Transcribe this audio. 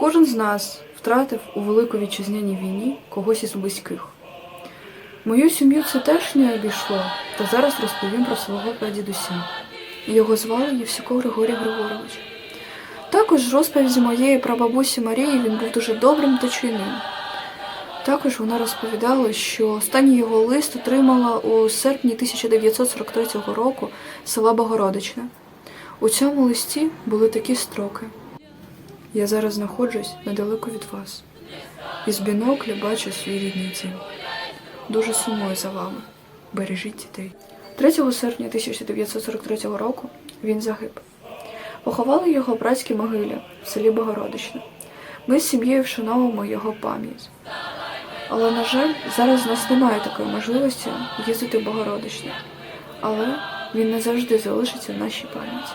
Кожен з нас втратив у Великій вітчизняній війні когось із близьких. Мою сім'ю це теж не обійшло, та зараз розповім про свого прадідуся. Його звали Євсюко Григорій Григорович. Також розповіді моєї прабабусі Марії він був дуже добрим та чуйним. Також вона розповідала, що останній його лист отримала у серпні 1943 року села Богородичне. У цьому листі були такі строки. Я зараз знаходжусь недалеко від вас. Із бінокля бачу свій рідний дім. Дуже сумую за вами. Бережіть дітей. 3 серпня 1943 року він загиб. Поховали його в братській могилі в селі Богородичне. Ми з сім'єю вшановуємо його пам'ять. Але, на жаль, зараз у нас немає такої можливості їздити в Богородичне. Але він не завжди залишиться в нашій пам'яті.